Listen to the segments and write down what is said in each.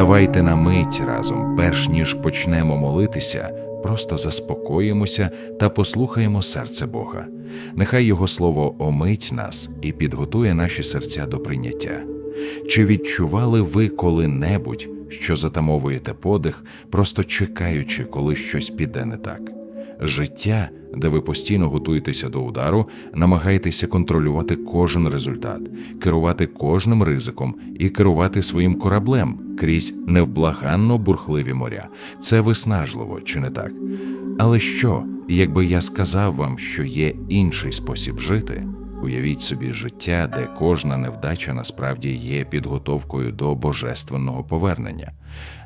Давайте на мить разом, перш ніж почнемо молитися, просто заспокоїмося та послухаємо серце Бога. Нехай Його слово омить нас і підготує наші серця до прийняття. Чи відчували ви коли-небудь, що затамовуєте подих, просто чекаючи, коли щось піде не так? Життя, де ви постійно готуєтеся до удару, намагаєтеся контролювати кожен результат, керувати кожним ризиком і керувати своїм кораблем крізь невблаганно бурхливі моря. Це виснажливо, чи не так? Але що, якби я сказав вам, що є інший спосіб жити? Уявіть собі життя, де кожна невдача насправді є підготовкою до божественного повернення,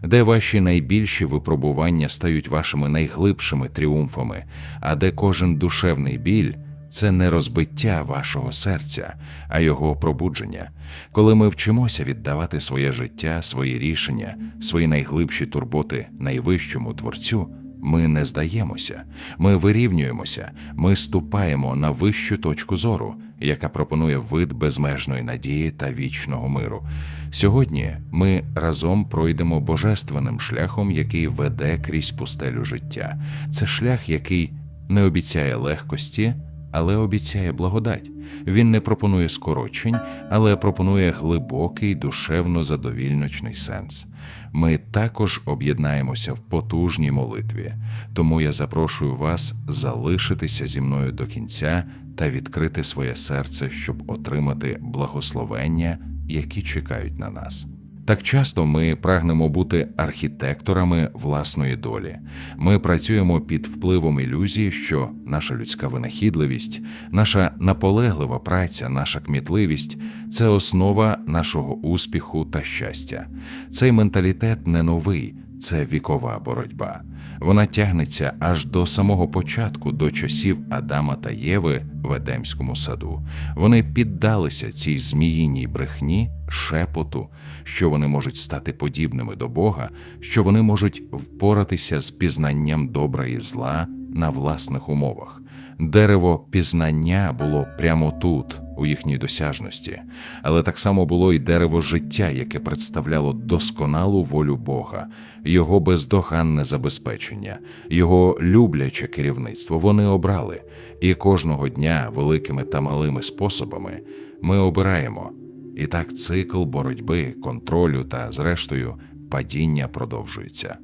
де ваші найбільші випробування стають вашими найглибшими тріумфами, а де кожен душевний біль це не розбиття вашого серця, а його пробудження. Коли ми вчимося віддавати своє життя, свої рішення, свої найглибші турботи найвищому творцю. Ми не здаємося, ми вирівнюємося, ми ступаємо на вищу точку зору, яка пропонує вид безмежної надії та вічного миру. Сьогодні ми разом пройдемо божественним шляхом, який веде крізь пустелю життя. Це шлях, який не обіцяє легкості, але обіцяє благодать. Він не пропонує скорочень, але пропонує глибокий, душевно задовільночний сенс. Ми також об'єднаємося в потужній молитві, тому я запрошую вас залишитися зі мною до кінця та відкрити своє серце, щоб отримати благословення, які чекають на нас. Так часто ми прагнемо бути архітекторами власної долі. Ми працюємо під впливом ілюзії, що наша людська винахідливість, наша наполеглива праця, наша кмітливість це основа нашого успіху та щастя. Цей менталітет не новий, це вікова боротьба. Вона тягнеться аж до самого початку, до часів Адама та Єви в Едемському саду. Вони піддалися цій зміїній брехні, шепоту, що вони можуть стати подібними до Бога, що вони можуть впоратися з пізнанням добра і зла на власних умовах. Дерево пізнання було прямо тут, у їхній досяжності, але так само було і дерево життя, яке представляло досконалу волю Бога, його бездоганне забезпечення, його любляче керівництво. Вони обрали, і кожного дня великими та малими способами ми обираємо. І так цикл боротьби, контролю та, зрештою, падіння продовжується.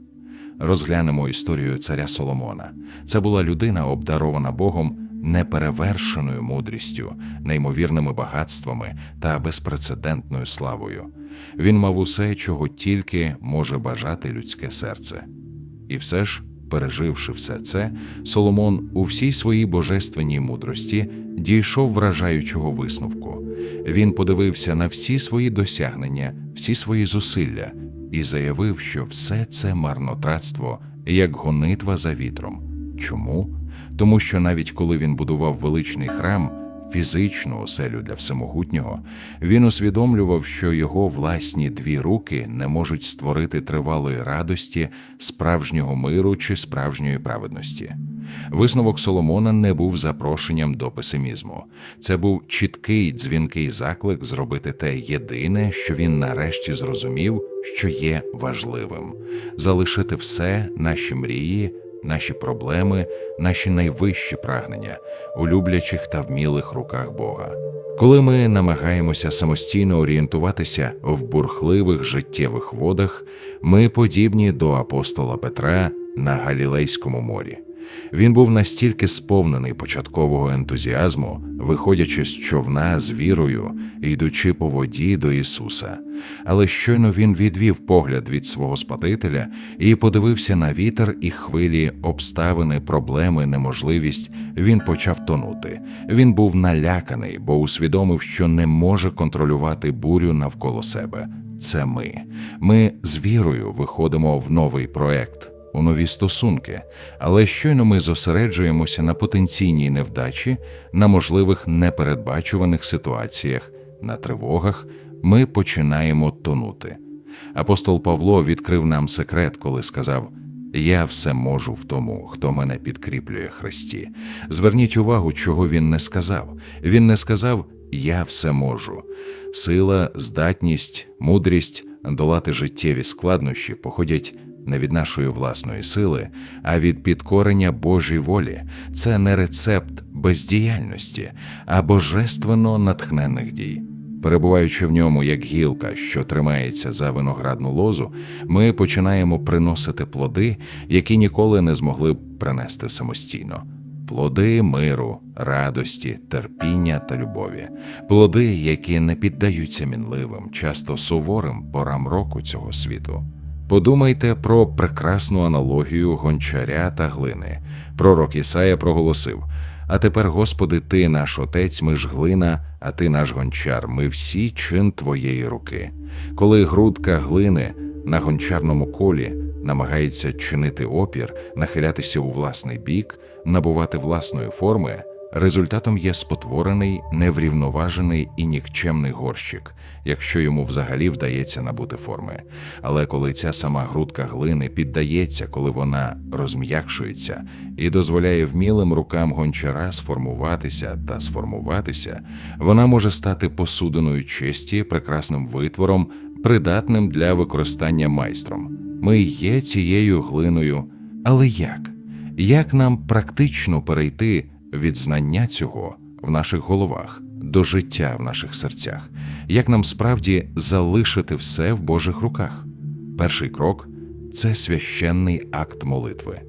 Розглянемо історію царя Соломона. Це була людина, обдарована Богом неперевершеною мудрістю, неймовірними багатствами та безпрецедентною славою. Він мав усе, чого тільки може бажати людське серце. І все ж, переживши все це, Соломон у всій своїй божественній мудрості дійшов вражаючого висновку. Він подивився на всі свої досягнення, всі свої зусилля і заявив, що все це марнотратство як гонитва за вітром. Чому? Тому що навіть коли він будував величний храм, фізичну оселю для всемогутнього, він усвідомлював, що його власні дві руки не можуть створити тривалої радості, справжнього миру чи справжньої праведності. Висновок Соломона не був запрошенням до песимізму. Це був чіткий дзвінкий заклик зробити те єдине, що він нарешті зрозумів, що є важливим залишити все наші мрії наші проблеми, наші найвищі прагнення у люблячих та вмілих руках Бога. Коли ми намагаємося самостійно орієнтуватися в бурхливих життєвих водах, ми подібні до апостола Петра на Галілейському морі. Він був настільки сповнений початкового ентузіазму, виходячи з човна з вірою, йдучи по воді до Ісуса. Але щойно він відвів погляд від свого Спасителя і подивився на вітер і хвилі, обставини, проблеми, неможливість. Він почав тонути. Він був наляканий, бо усвідомив, що не може контролювати бурю навколо себе. Це ми. Ми з вірою виходимо в новий проект у нові стосунки, але щойно ми зосереджуємося на потенційній невдачі, на можливих непередбачуваних ситуаціях, на тривогах, ми починаємо тонути. Апостол Павло відкрив нам секрет, коли сказав: Я все можу в тому, хто мене підкріплює Христі. Зверніть увагу, чого він не сказав. Він не сказав Я все можу. Сила, здатність, мудрість долати життєві складнощі походять не від нашої власної сили, а від підкорення Божій волі. Це не рецепт бездіяльності, а божественно натхненних дій. Перебуваючи в ньому як гілка, що тримається за виноградну лозу, ми починаємо приносити плоди, які ніколи не змогли б принести самостійно. Плоди миру, радості, терпіння та любові, плоди, які не піддаються мінливим, часто суворим порам року цього світу. Подумайте про прекрасну аналогію гончаря та глини. Пророк Ісая проголосив: А тепер, Господи, Ти наш отець, ми ж глина, а ти наш гончар, ми всі чин Твоєї руки. Коли грудка глини на гончарному колі намагається чинити опір, нахилятися у власний бік, набувати власної форми, результатом є спотворений, неврівноважений і нікчемний горщик, якщо йому взагалі вдається набути форми. Але коли ця сама грудка глини піддається, коли вона розм'якшується і дозволяє вмілим рукам гончара сформуватися та сформуватися, вона може стати посудиною честі, прекрасним витвором, придатним для використання майстром. Ми є цією глиною. Але як? Як нам практично перейти від знання цього в наших головах до життя в наших серцях? Як нам справді залишити все в Божих руках? Перший крок це священний акт молитви.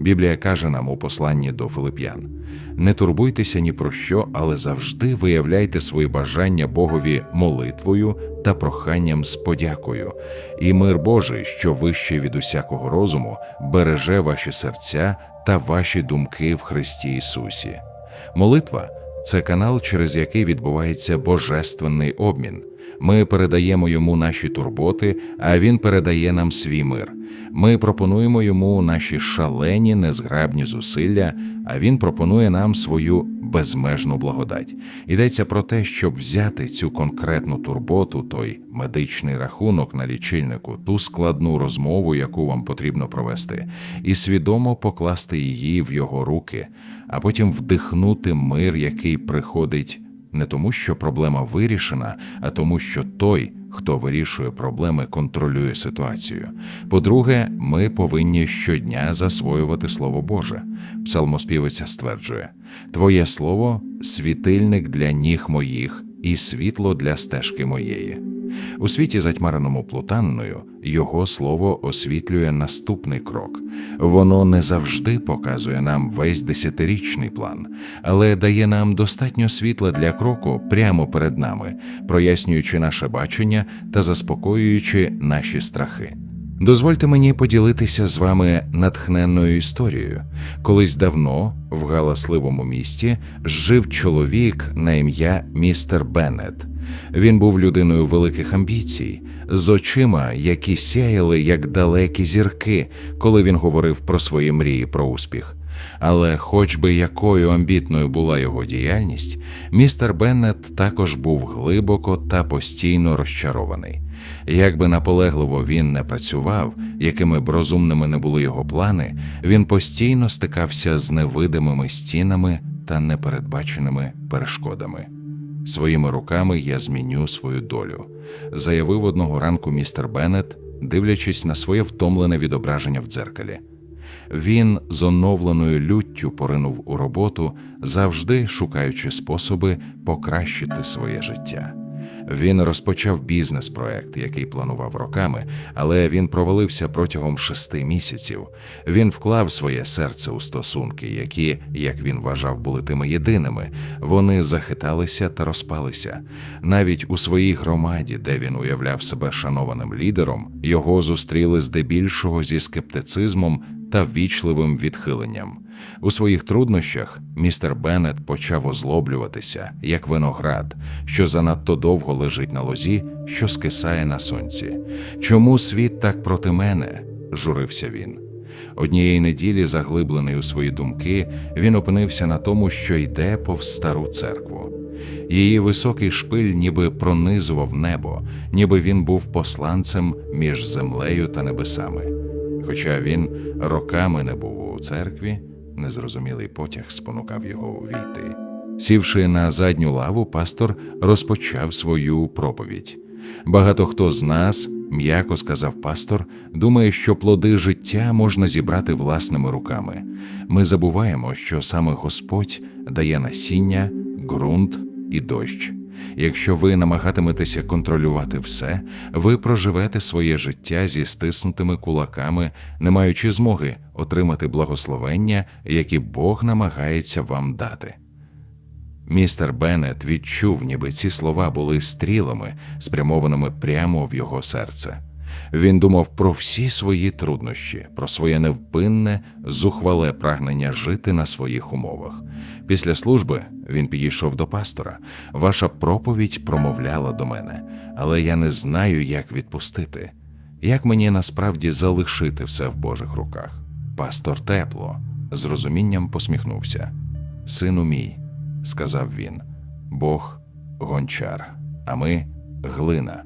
Біблія каже нам у посланні до Филип'ян: не турбуйтеся ні про що, але завжди виявляйте свої бажання Богові молитвою та проханням з подякою, і мир Божий, що вищий від усякого розуму, береже ваші серця та ваші думки в Христі Ісусі. Молитва це канал, через який відбувається божественний обмін. Ми передаємо йому наші турботи, а він передає нам свій мир. Ми пропонуємо йому наші шалені, незграбні зусилля, а він пропонує нам свою безмежну благодать. Йдеться про те, щоб взяти цю конкретну турботу, той медичний рахунок на лічильнику, ту складну розмову, яку вам потрібно провести, і свідомо покласти її в його руки, а потім вдихнути мир, який приходить не тому, що проблема вирішена, а тому, що той, хто вирішує проблеми, контролює ситуацію. По-друге, ми повинні щодня засвоювати Слово Боже. Псалмоспівиця стверджує: Твоє слово світильник для ніг моїх і світло для стежки моєї. У світі, затьмареному плутанною, його слово освітлює наступний крок. Воно не завжди показує нам весь десятирічний план, але дає нам достатньо світла для кроку прямо перед нами, прояснюючи наше бачення та заспокоюючи наші страхи. Дозвольте мені поділитися з вами натхненною історією. Колись давно в галасливому місті жив чоловік на ім'я містер Беннет. Він був людиною великих амбіцій, з очима, які сяяли як далекі зірки, коли він говорив про свої мрії про успіх. Але, хоч би якою амбітною була його діяльність, містер Беннет також був глибоко та постійно розчарований. Як би наполегливо він не працював, якими б розумними не були його плани, він постійно стикався з невидимими стінами та непередбаченими перешкодами. Своїми руками я зміню свою долю, заявив одного ранку містер Беннет, дивлячись на своє втомлене відображення в дзеркалі. Він з оновленою люттю поринув у роботу, завжди шукаючи способи покращити своє життя. Він розпочав бізнес-проект, який планував роками, але він провалився протягом шести місяців. Він вклав своє серце у стосунки, які, як він вважав, були тими єдиними. Вони захиталися та розпалися. Навіть у своїй громаді, де він уявляв себе шанованим лідером, його зустріли здебільшого зі скептицизмом та ввічливим відхиленням. У своїх труднощах містер Беннет почав озлоблюватися, як виноград, що занадто довго лежить на лозі, що скисає на сонці. Чому світ так проти мене? журився він. Однієї неділі, заглиблений у свої думки, він опинився на тому, що йде повз стару церкву. Її високий шпиль ніби пронизував небо, ніби він був посланцем між землею та небесами. Хоча він роками не був у церкві, незрозумілий потяг спонукав його увійти. Сівши на задню лаву, пастор розпочав свою проповідь. Багато хто з нас м'яко сказав пастор, думає, що плоди життя можна зібрати власними руками. Ми забуваємо, що саме Господь дає насіння, ґрунт і дощ. Якщо ви намагатиметеся контролювати все, ви проживете своє життя зі стиснутими кулаками, не маючи змоги отримати благословення, які Бог намагається вам дати. Містер Беннет відчув, ніби ці слова були стрілами, спрямованими прямо в його серце. Він думав про всі свої труднощі, про своє невпинне, зухвале прагнення жити на своїх умовах. Після служби він підійшов до пастора. Ваша проповідь промовляла до мене, але я не знаю, як відпустити. Як мені насправді залишити все в Божих руках? Пастор тепло, з розумінням посміхнувся. Сину мій, сказав він, Бог гончар, а ми глина.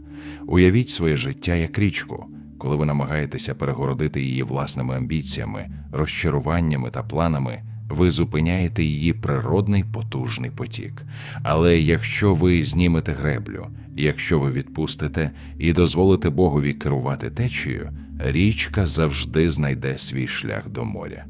Уявіть своє життя як річку, коли ви намагаєтеся перегородити її власними амбіціями, розчаруваннями та планами. Ви зупиняєте її природний потужний потік. Але якщо ви знімете греблю, якщо ви відпустите і дозволите Богові керувати течією, річка завжди знайде свій шлях до моря.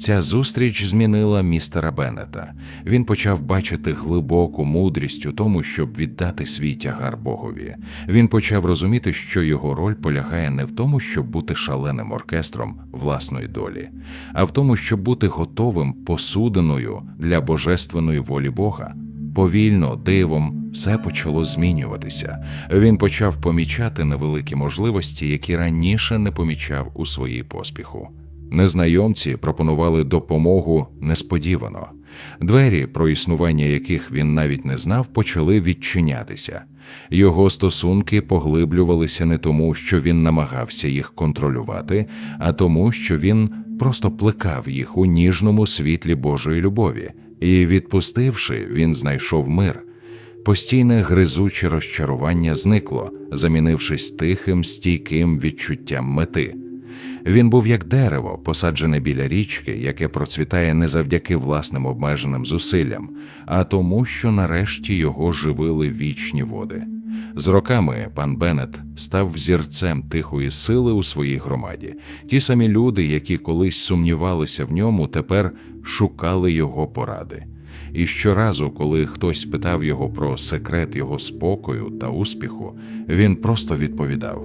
Ця зустріч змінила містера Беннета. Він почав бачити глибоку мудрість у тому, щоб віддати свій тягар Богові. Він почав розуміти, що його роль полягає не в тому, щоб бути шаленим оркестром власної долі, а в тому, щоб бути готовим посудиною для божественної волі Бога. Повільно, дивом, все почало змінюватися. Він почав помічати невеликі можливості, які раніше не помічав у своїй поспіху. Незнайомці пропонували допомогу несподівано. Двері, про існування яких він навіть не знав, почали відчинятися. Його стосунки поглиблювалися не тому, що він намагався їх контролювати, а тому, що він просто плекав їх у ніжному світлі Божої любові, і, відпустивши, він знайшов мир. Постійне гризуче розчарування зникло, замінившись тихим, стійким відчуттям мети. Він був як дерево, посаджене біля річки, яке процвітає не завдяки власним обмеженим зусиллям, а тому, що нарешті його живили вічні води. З роками пан Беннет став взірцем тихої сили у своїй громаді. Ті самі люди, які колись сумнівалися в ньому, тепер шукали його поради. І щоразу, коли хтось питав його про секрет його спокою та успіху, він просто відповідав: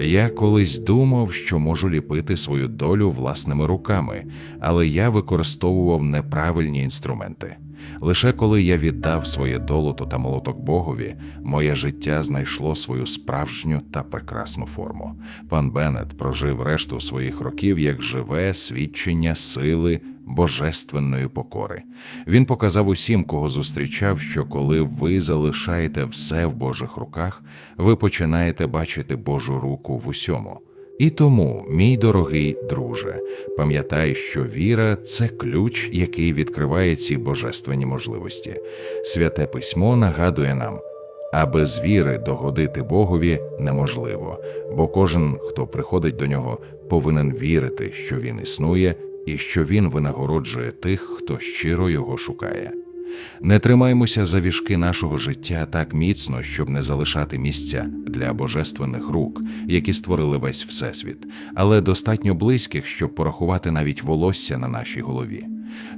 Я колись думав, що можу ліпити свою долю власними руками, але я використовував неправильні інструменти. Лише коли я віддав своє долото та молоток Богові, моє життя знайшло свою справжню та прекрасну форму. Пан Беннет прожив решту своїх років як живе свідчення сили божественної покори. Він показав усім, кого зустрічав, що коли ви залишаєте все в Божих руках, ви починаєте бачити Божу руку в усьому. І тому, мій дорогий друже, пам'ятай, що віра це ключ, який відкриває ці божественні можливості. Святе письмо нагадує нам. А без віри догодити Богові неможливо, бо кожен, хто приходить до нього, повинен вірити, що він існує і що він винагороджує тих, хто щиро його шукає. Не тримаймося за віжки нашого життя так міцно, щоб не залишати місця для божественних рук, які створили весь всесвіт, але достатньо близьких, щоб порахувати навіть волосся на нашій голові.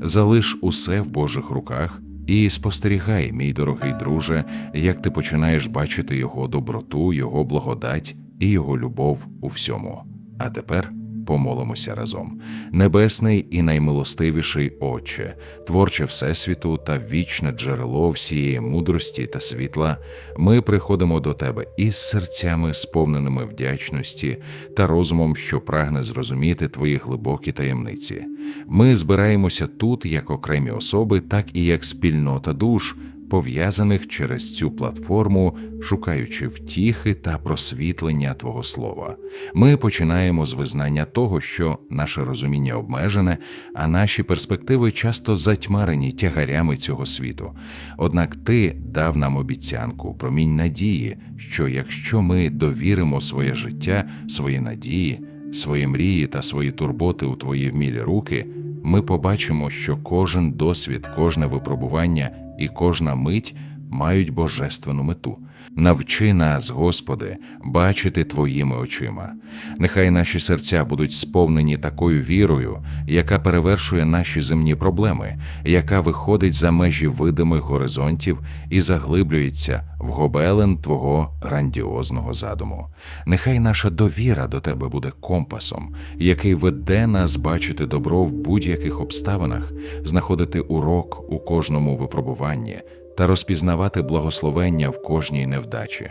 Залиш усе в Божих руках і спостерігай, мій дорогий друже, як ти починаєш бачити його доброту, його благодать і його любов у всьому. А тепер помолимося разом. Небесний і наймилостивіший Отче, творче Всесвіту та вічне джерело всієї мудрості та світла, ми приходимо до Тебе із серцями, сповненими вдячності та розумом, що прагне зрозуміти Твої глибокі таємниці. Ми збираємося тут як окремі особи, так і як спільнота душ пов'язаних через цю платформу, шукаючи втіхи та просвітлення Твого Слова. Ми починаємо з визнання того, що наше розуміння обмежене, а наші перспективи часто затьмарені тягарями цього світу. Однак Ти дав нам обіцянку, промінь надії, що якщо ми довіримо своє життя, свої надії, свої мрії та свої турботи у Твої вмілі руки. Ми побачимо, що кожен досвід, кожне випробування і кожна мить мають божественну мету. Навчи нас, Господи, бачити Твоїми очима. Нехай наші серця будуть сповнені такою вірою, яка перевершує наші земні проблеми, яка виходить за межі видимих горизонтів і заглиблюється в гобелен Твого грандіозного задуму. Нехай наша довіра до Тебе буде компасом, який веде нас бачити добро в будь-яких обставинах, знаходити урок у кожному випробуванні та розпізнавати благословення в кожній невдачі.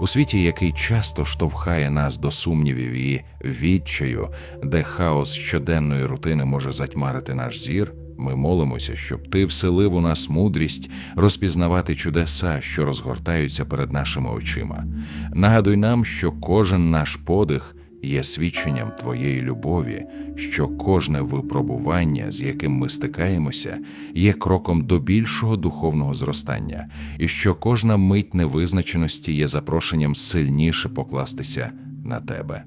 У світі, який часто штовхає нас до сумнівів і відчаю, де хаос щоденної рутини може затьмарити наш зір, ми молимося, щоб ти вселив у нас мудрість розпізнавати чудеса, що розгортаються перед нашими очима. Нагадуй нам, що кожен наш подих є свідченням Твоєї любові, що кожне випробування, з яким ми стикаємося, є кроком до більшого духовного зростання, і що кожна мить невизначеності є запрошенням сильніше покластися на Тебе.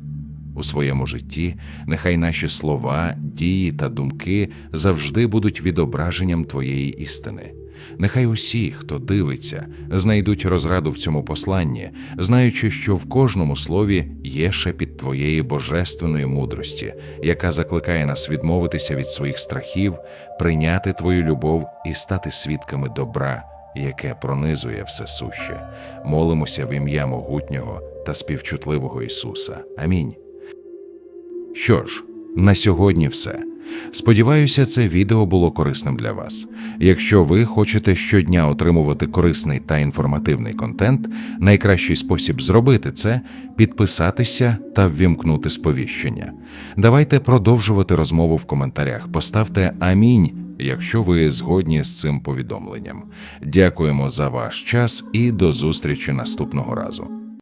У своєму житті нехай наші слова, дії та думки завжди будуть відображенням Твоєї істини. Нехай усі, хто дивиться, знайдуть розраду в цьому посланні, знаючи, що в кожному слові є шепіт Твоєї божественної мудрості, яка закликає нас відмовитися від своїх страхів, прийняти Твою любов і стати свідками добра, яке пронизує все суще. Молимося в ім'я могутнього та співчутливого Ісуса. Амінь. Що ж, на сьогодні все. Сподіваюся, це відео було корисним для вас. Якщо ви хочете щодня отримувати корисний та інформативний контент, найкращий спосіб зробити це підписатися та ввімкнути сповіщення. Давайте продовжувати розмову в коментарях. Поставте амінь, якщо ви згодні з цим повідомленням. Дякуємо за ваш час і до зустрічі наступного разу.